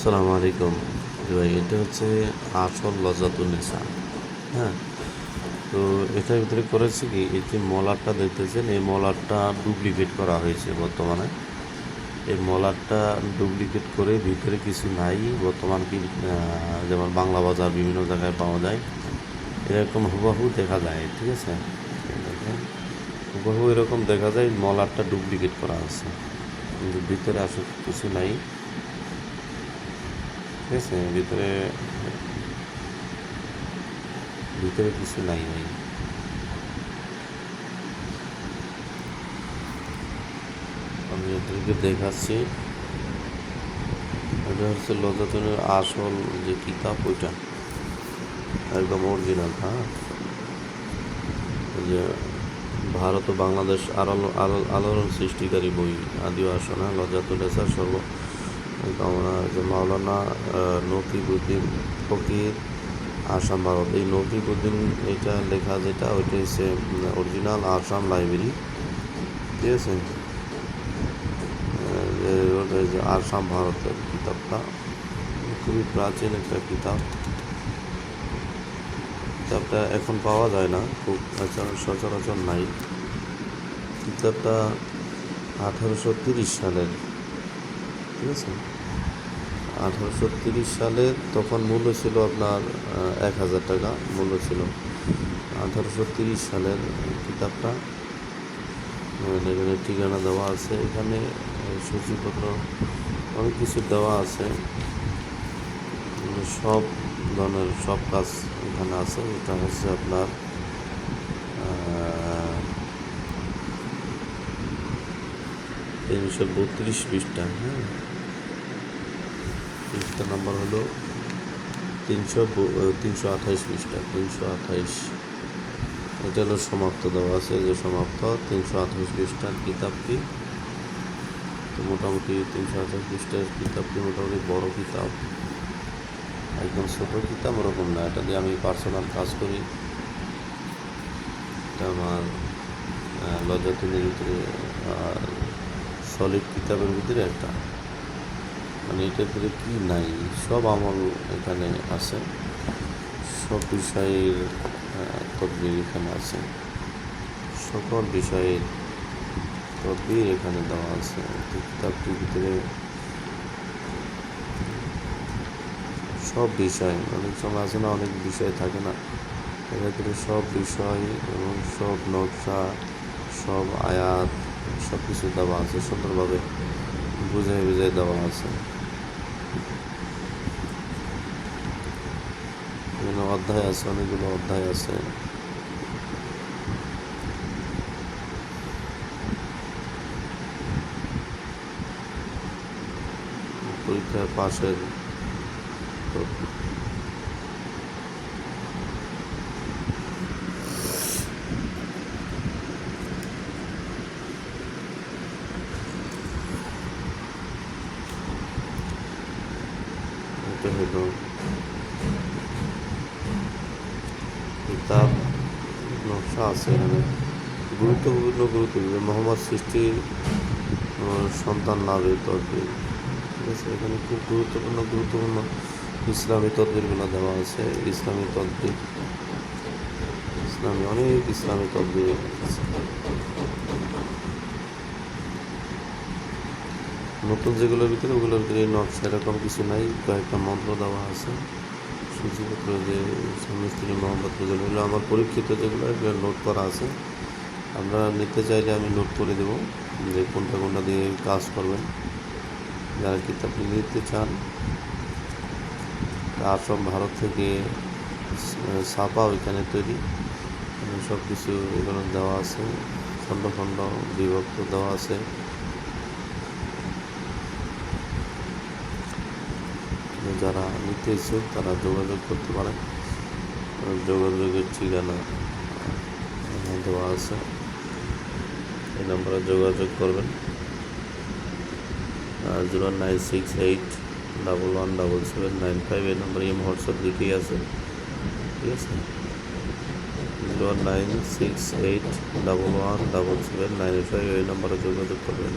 আসসালামু আলাইকুম। ভাই, এটা হচ্ছে আসল লজাতুন্নেসা হ্যাঁ? তো এটার ভিতরে করেছে কি, এই যে মলারটা দেখতেছেন, এই মলারটা ডুপ্লিকেট করা হয়েছে বর্তমানে। এই মলারটা ডুপ্লিকেট করে ভিতরে কিছু নাই, বর্তমান কি যেমন বাংলা বাজার বিভিন্ন জায়গায় পাওয়া যায়। এরকম হুবাহু দেখা যায়, ঠিক আছে? হুবাহু এরকম দেখা যায়, মলারটা ডুপ্লিকেট করা আছে। কিন্তু ভিতরে আসলে কিছু নাই। ঠিক আছে ভিতরে ভিতরে কিছু নাই ভাই আমি এদেরকে দেখাচ্ছি এটা হচ্ছে লজাতনের আসল যে কিতাব ওইটা একদম অরিজিনাল হ্যাঁ যে ভারত ও বাংলাদেশ আলোড়ন সৃষ্টিকারী বই আদিও আসনা লজাতুলেসা সর্ব মাওলানা নকিবুদ্দিন ফকির আসাম ভারত। এই নকিবুদ্দিন এটা লেখা যেটা, ওইটা হচ্ছে অরিজিনাল আসাম লাইব্রেরি ঠিক আছে? আসাম ভারতের কিতাবটা। খুবই প্রাচীন একটা কিতাব। কিতাবটা এখন পাওয়া যায় না, খুব সচরাচর নাই। কিতাবটা আঠারোশো তিরিশ সালের। ঠিক আছে? আঠারোশো সালে তখন মূল্য ছিল আপনার এক হাজার টাকা মূল্য ছিল। আঠারোশো তিরিশ সালের কিতাবটা এখানে ঠিকানা দেওয়া আছে। এখানে সূচিপত্র, অনেক কিছু দেওয়া আছে। সব ধরনের সব কাজ এখানে আছে। এটা হচ্ছে আপনার তিনশো বত্রিশ পৃষ্ঠা হ্যাঁ? পৃষ্ঠা নাম্বার হলো তিনশো তিনশো আঠাইশ পৃষ্ঠা, তিনশো আঠাইশ। এটা হলো সমাপ্ত দেওয়া আছে যে সমাপ্ত, তিনশো আঠাইশ পৃষ্ঠার কিতাবটি তো মোটামুটি তিনশো আঠাইশ পৃষ্ঠার কিতাবটি মোটামুটি বড় কিতাব। একদম ছোটো কিতাব ওরকম না, এটা দিয়ে আমি পার্সোনাল কাজ করি। এটা আমার লজ্জাতুনের ভিতরে আর সলিড কিতাবের ভিতরে একটা। মানে এটার ভিতরে কী নাই? সব আমল এখানে আছে। সব বিষয়ের তদবির এখানে আছে। সকল বিষয়ের তদবির এখানে দেওয়া আছে। কিতাবটির ভিতরে সব বিষয়, অনেক সময় আছে না, অনেক বিষয় থাকে না। ভিতরে সব বিষয় এবং সব নকশা, সব আয়াত সব কিছু দেওয়া আছে সুন্দরভাবে। বুঝাই বুঝাই দেওয়া আছে। এখানে অধ্যায় আছে অনেকগুলো অধ্যায় আছে। পরীক্ষায় পাশের তো এটা হলো কিতাব নকশা আছে এখানে। গুরুত্বপূর্ণ গুরুত্বপূর্ণ। মোহাম্মদ সৃষ্টির সন্তান লাভের তদবির ঠিক আছে, এখানে খুব গুরুত্বপূর্ণ গুরুত্বপূর্ণ ইসলামী তদবিরগুলো দেওয়া আছে। ইসলামী তদবির, ইসলামী, অনেক ইসলামী তদবির নতুন যেগুলোর ভিতরে, ওগুলোর ভিতরে নকশা এরকম কিছু নাই। কয়েকটা মন্ত্র দেওয়া আছে। সূচিপত্র যে স্বামী স্ত্রী মোহাম্মদ এগুলো আমার পরীক্ষিত যেগুলো, এগুলো নোট করা আছে। আমরা নিতে চাইলে আমি নোট করে দেবো যে কোনটা কোনটা দিয়ে কাজ করবেন। যারা কিতাব নিতে চান আসাম, ভারত থেকে ছাপা ওইখানে তৈরি। সব কিছু এখানে দেওয়া আছে। খণ্ড খণ্ড বিভক্ত দেওয়া আছে। যারা নিতে ইচ্ছুক তারা যোগাযোগ করতে পারেন। যোগাযোগের ঠিকানা দেওয়া আছে। এই নম্বরে যোগাযোগ করবেন। Zero nine six eight double one double seven nine five এই নম্বরে এম হোয়াটসঅ্যাপ দুটোই আছে। ঠিক আছে? Zero nine six eight double one double seven nine five এই নম্বরে যোগাযোগ করবেন।